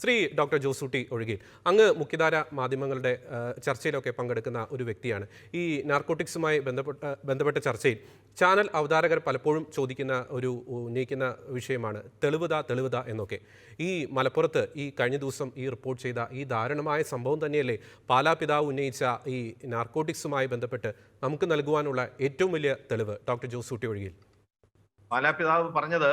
Shri doctor Josootty ഒഴികെ. അങ്ങ് മുഖ്യധാര മാധ്യമങ്ങളുടെ ചർച്ചയിലൊക്കെ പങ്കെടുക്കുന്ന ഒരു വ്യക്തിയാണ്. ഈ നാർക്കോട്ടിക്സുമായി ബന്ധപ്പെട്ട ബന്ധപ്പെട്ട ചർച്ചയിൽ ചാനൽ അവതാരകർ പലപ്പോഴും ചോദിക്കുന്ന ഒരു ഉന്നയിക്കുന്ന വിഷയമാണ് തെളിവുത തെളിവുത എന്നൊക്കെ. ഈ മലപ്പുറത്ത് ഈ കഴിഞ്ഞ ദിവസം ഈ റിപ്പോർട്ട് ചെയ്ത ഈ ദാരുണമായ സംഭവം തന്നെയല്ലേ പാലാ പിതാവ് ഉന്നയിച്ച ഈ നാർക്കോട്ടിക്സുമായി ബന്ധപ്പെട്ട് നമുക്ക് നൽകുവാനുള്ള ഏറ്റവും വലിയ തെളിവ്? ഡോക്ടർ ജോസൂട്ടി ഒഴികയിൽ പാലാ പിതാവ് പറഞ്ഞത്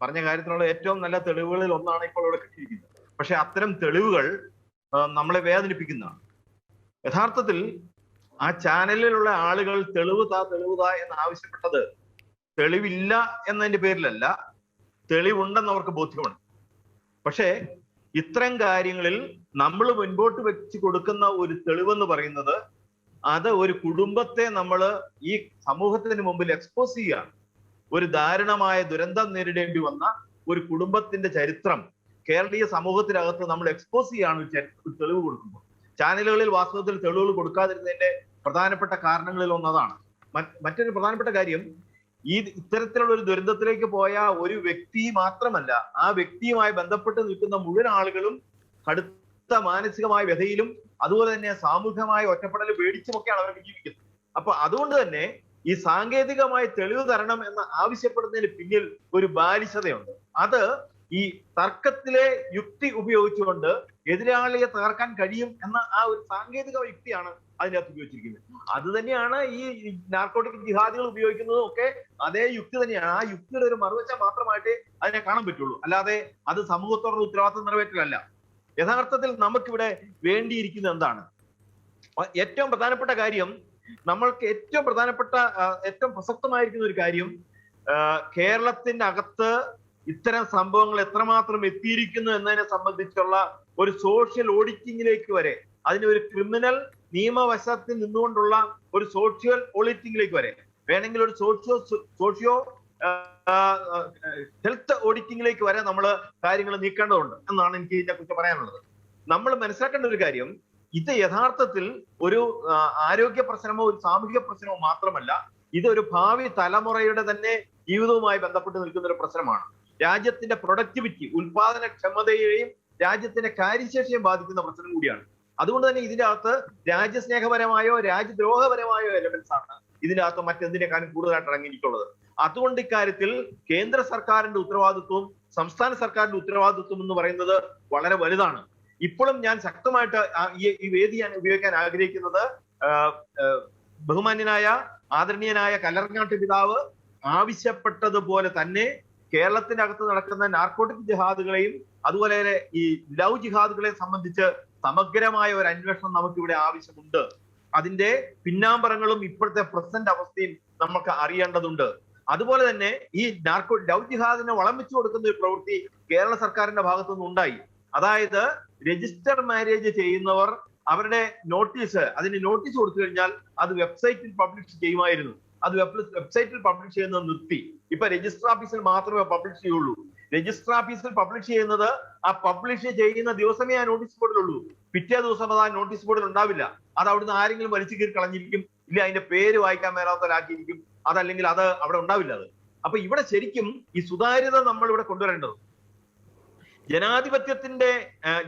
പറഞ്ഞ കാര്യത്തിനുള്ള ഏറ്റവും നല്ല തെളിവുകളിൽ ഒന്നാണ് ഇപ്പോൾ ഇവിടെ കിട്ടിയിരിക്കുന്നത്. പക്ഷെ അത്തരം തെളിവുകൾ നമ്മളെ വേദനിപ്പിക്കുന്നതാണ്. യഥാർത്ഥത്തിൽ ആ ചാനലിലുള്ള ആളുകൾ തെളിവ് താ തെളിവ് താ എന്ന് ആവശ്യപ്പെട്ടത് തെളിവില്ല എന്നതിന്റെ പേരിലല്ല തെളിവുണ്ടെന്ന് അവർക്ക് ബോധ്യമുണ്ട് പക്ഷേ ഇത്തരം കാര്യങ്ങളിൽ നമ്മൾ മുൻപോട്ട് വെച്ച് കൊടുക്കുന്ന ഒരു തെളിവെന്ന് പറയുന്നത് അത് ഒരു കുടുംബത്തെ നമ്മൾ ഈ സമൂഹത്തിന് മുമ്പിൽ എക്സ്പോസ് ചെയ്യുകയാണ്. ഒരു ദാരുണമായ ദുരന്തം നേരിടേണ്ടി വന്ന ഒരു കുടുംബത്തിന്റെ ചരിത്രം കേരളീയ സമൂഹത്തിനകത്ത് നമ്മൾ എക്സ്പോസ് ചെയ്യാണ് തെളിവ് കൊടുക്കുമ്പോൾ. ചാനലുകളിൽ വാസ്തവത്തിൽ തെളിവുകൾ കൊടുക്കാതിരുന്നതിന്റെ പ്രധാനപ്പെട്ട കാരണങ്ങളിൽ ഒന്നതാണ്. മറ്റ് മറ്റൊരു പ്രധാനപ്പെട്ട കാര്യം ഈ ഇത്തരത്തിലുള്ള ഒരു ദുരന്തത്തിലേക്ക് പോയ ഒരു വ്യക്തി മാത്രമല്ല ആ വ്യക്തിയുമായി ബന്ധപ്പെട്ട് നിൽക്കുന്ന മുഴുവൻ ആളുകളും കടുത്ത മാനസികമായ വ്യഥയിലും അതുപോലെ തന്നെ സാമൂഹികമായ ഒറ്റപ്പെടൽ പേടിച്ചുമൊക്കെയാണ് അവർ ജീവിക്കുന്നത്. അപ്പൊ അതുകൊണ്ട് തന്നെ ഈ സാങ്കേതികമായി തെളിവ് തരണം എന്ന് ആവശ്യപ്പെടുന്നതിന് പിന്നിൽ ഒരു ബാലിശതയുണ്ട്. അത് ഈ തർക്കത്തിലെ യുക്തി ഉപയോഗിച്ചുകൊണ്ട് എതിരാളിയെ തകർക്കാൻ കഴിയും എന്ന ആ ഒരു സാങ്കേതിക യുക്തിയാണ് അതിനകത്ത് ഉപയോഗിച്ചിരിക്കുന്നത്. അത് തന്നെയാണ് ഈ നാർക്കോട്ടിക് ജിഹാദികൾ ഉപയോഗിക്കുന്നതും ഒക്കെ അതേ യുക്തി തന്നെയാണ്. ആ യുക്തിയുടെ ഒരു മറുവശം മാത്രമായിട്ട് അതിനെ കാണാൻ പറ്റുള്ളൂ. അല്ലാതെ അത് സമൂഹത്തോടുള്ള ഉത്തരവാദിത്വം നിറവേറ്റലല്ല. യഥാർത്ഥത്തിൽ നമുക്കിവിടെ വേണ്ടിയിരിക്കുന്നത് എന്താണ്? ഏറ്റവും പ്രധാനപ്പെട്ട കാര്യം നമ്മൾക്ക് ഏറ്റവും പ്രധാനപ്പെട്ട ഏറ്റവും പ്രസക്തമായിരിക്കുന്ന ഒരു കാര്യം കേരളത്തിന്റെ അകത്ത് ഇത്തരം സംഭവങ്ങൾ എത്രമാത്രം എത്തിയിരിക്കുന്നു എന്നതിനെ സംബന്ധിച്ചുള്ള ഒരു സോഷ്യൽ ഓഡിറ്റിംഗിലേക്ക് വരെ അതിന് ഒരു ക്രിമിനൽ നിയമവശത്തിൽ നിന്നുകൊണ്ടുള്ള ഒരു സോഷ്യൽ ഓഡിറ്റിംഗിലേക്ക് വരെ വേണമെങ്കിൽ ഒരു സോഷ്യോ സോഷ്യോ ഹെൽത്ത് ഓഡിറ്റിംഗിലേക്ക് വരെ നമ്മൾ കാര്യങ്ങൾ നീക്കേണ്ടതുണ്ട് എന്നാണ് എനിക്ക് ഇതിനെ കുറിച്ച് പറയാനുള്ളത്. നമ്മൾ മനസ്സിലാക്കേണ്ട ഒരു കാര്യം ഇത് യഥാർത്ഥത്തിൽ ഒരു ആരോഗ്യ പ്രശ്നമോ ഒരു സാമൂഹിക പ്രശ്നമോ മാത്രമല്ല ഇത് ഒരു ഭാവി തലമുറയുടെ തന്നെ ജീവിതവുമായി ബന്ധപ്പെട്ട് നിൽക്കുന്ന ഒരു പ്രശ്നമാണ്. രാജ്യത്തിന്റെ പ്രൊഡക്ടിവിറ്റി ഉൽപാദനക്ഷമതയെയും രാജ്യത്തിന്റെ കാര്യശേഷിയും ബാധിക്കുന്ന പ്രശ്നം കൂടിയാണ്. അതുകൊണ്ട് തന്നെ ഇതിന്റെ അകത്ത് രാജ്യസ്നേഹപരമായോ രാജ്യദ്രോഹപരമായോ എലമെന്റ്സ് ആണ് ഇതിന്റെ അകത്ത് മറ്റെന്തിനേക്കാളും കൂടുതലായിട്ട് ഇറങ്ങിയിട്ടുള്ളത്. അതുകൊണ്ട് ഇക്കാര്യത്തിൽ കേന്ദ്ര സർക്കാരിന്റെ ഉത്തരവാദിത്വവും സംസ്ഥാന സർക്കാരിന്റെ ഉത്തരവാദിത്വം എന്ന് പറയുന്നത് വളരെ വലുതാണ്. ഇപ്പോഴും ഞാൻ ശക്തമായിട്ട് ഈ- വേദി ഞാൻ ഉപയോഗിക്കാൻ ആഗ്രഹിക്കുന്നത് ബഹുമാന്യനായ ആദരണീയനായ കല്ലറങ്ങാട്ട് പിതാവ് ആവശ്യപ്പെട്ടതുപോലെ തന്നെ കേരളത്തിന്റെ അകത്ത് നടക്കുന്ന നാർക്കോട്ടിക് ജിഹാദുകളെയും അതുപോലെ തന്നെ ഈ ലവ് ജിഹാദുകളെ സംബന്ധിച്ച് സമഗ്രമായ ഒരു അന്വേഷണം നമുക്കിവിടെ ആവശ്യമുണ്ട്. അതിന്റെ പിന്നാമ്പറങ്ങളും ഇപ്പോഴത്തെ പ്രസന്റ് അവസ്ഥയും നമുക്ക് അറിയേണ്ടതുണ്ട്. അതുപോലെ തന്നെ ഈ നാർക്കോ ലവ് ജിഹാദിനെ വളം വെച്ചു കൊടുക്കുന്ന ഒരു പ്രവൃത്തി കേരള സർക്കാരിന്റെ ഭാഗത്തുനിന്ന് ഉണ്ടായി. അതായത് രജിസ്റ്റർ മാരേജ് ചെയ്യുന്നവർ അവരുടെ നോട്ടീസ് അതിന് നോട്ടീസ് കൊടുത്തു കഴിഞ്ഞാൽ അത് വെബ്സൈറ്റിൽ പബ്ലിഷ് ചെയ്യുമായിരുന്നു. അത് വെബ്സൈറ്റിൽ പബ്ലിഷ് ചെയ്യുന്നത് നിർത്തി. ഇപ്പൊ രജിസ്റ്റർ ഓഫീസിൽ മാത്രമേ പബ്ലിഷ് ചെയ്യുള്ളൂ. രജിസ്റ്റർ ഓഫീസിൽ പബ്ലിഷ് ചെയ്യുന്നത് ആ പബ്ലിഷ് ചെയ്യുന്ന ദിവസമേ ആ നോട്ടീസ് ബോർഡിലുള്ളൂ പിറ്റേ ദിവസം അത് ആ നോട്ടീസ് ബോർഡിൽ ഉണ്ടാവില്ല. അത് അവിടുന്ന് ആരെങ്കിലും വലിച്ചു കീറി കളഞ്ഞിരിക്കും. ഇല്ല അതിന്റെ പേര് വായിക്കാൻ മേലാത്തവരാക്കിയിരിക്കും. അതല്ലെങ്കിൽ അത് അവിടെ ഉണ്ടാവില്ല അത്. അപ്പൊ ഇവിടെ ശരിക്കും ഈ സുതാര്യത നമ്മൾ ഇവിടെ കൊണ്ടുവരേണ്ടത് ജനാധിപത്യത്തിന്റെ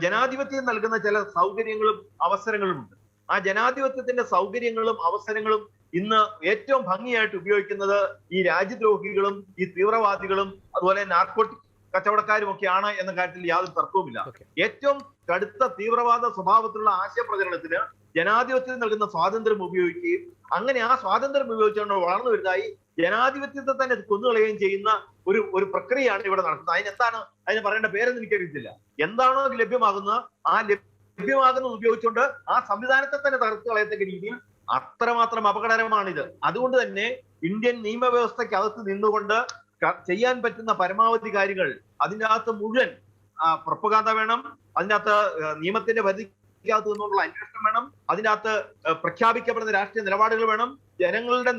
ജനാധിപത്യം നൽകുന്ന ചില സൗകര്യങ്ങളും അവസരങ്ങളും ഉണ്ട് ആ ജനാധിപത്യത്തിന്റെ സൗകര്യങ്ങളും അവസരങ്ങളും ഇന്ന് ഏറ്റവും ഭംഗിയായിട്ട് ഉപയോഗിക്കുന്നത് ഈ രാജ്യദ്രോഹികളും ഈ തീവ്രവാദികളും അതുപോലെ നാർക്കോട്ടിക് കച്ചവടക്കാരും ഒക്കെയാണ് എന്ന കാര്യത്തിൽ യാതൊരു തർക്കവുമില്ല. ഏറ്റവും കടുത്ത തീവ്രവാദ സ്വഭാവത്തിലുള്ള ആശയപ്രചരണത്തിന് ജനാധിപത്യത്തിന് നൽകുന്ന സ്വാതന്ത്ര്യം ഉപയോഗിക്കുകയും അങ്ങനെ ആ സ്വാതന്ത്ര്യം ഉപയോഗിച്ചുകൊണ്ട് വളർന്നു വരുന്നതായി ജനാധിപത്യത്തെ തന്നെ കൊന്നുകളയുകയും ചെയ്യുന്ന ഒരു ഒരു പ്രക്രിയയാണ് ഇവിടെ നടക്കുന്നത്. അതിനെന്താണ് അതിന് പറയേണ്ട പേരെന്ന് എനിക്കറിയത്തില്ല. എന്താണോ ലഭ്യമാകുന്ന ലഭ്യമാകുന്നത് ആ ലഭ്യമാകുന്നത് ഉപയോഗിച്ചുകൊണ്ട് ആ സംവിധാനത്തെ തന്നെ തകർത്ത് കളയത്തക്ക രീതിയിൽ അത്രമാത്രം അപകടകരമാണിത്. അതുകൊണ്ട് തന്നെ ഇന്ത്യൻ നിയമവ്യവസ്ഥയ്ക്ക് അകത്ത് നിന്നുകൊണ്ട് ചെയ്യാൻ പറ്റുന്ന പരമാവധി കാര്യങ്ങൾ അതിന്റെ അകത്ത് മുഴുവൻ പ്രപ്പകാന്ത വേണം അതിനകത്ത് നിയമത്തിന്റെ പരിധിക്കകത്ത് നിന്നുള്ള അന്വേഷണം വേണം അതിനകത്ത് പ്രഖ്യാപിക്കപ്പെടുന്ന രാഷ്ട്രീയ നിലപാടുകൾ വേണം ജനങ്ങളുടെ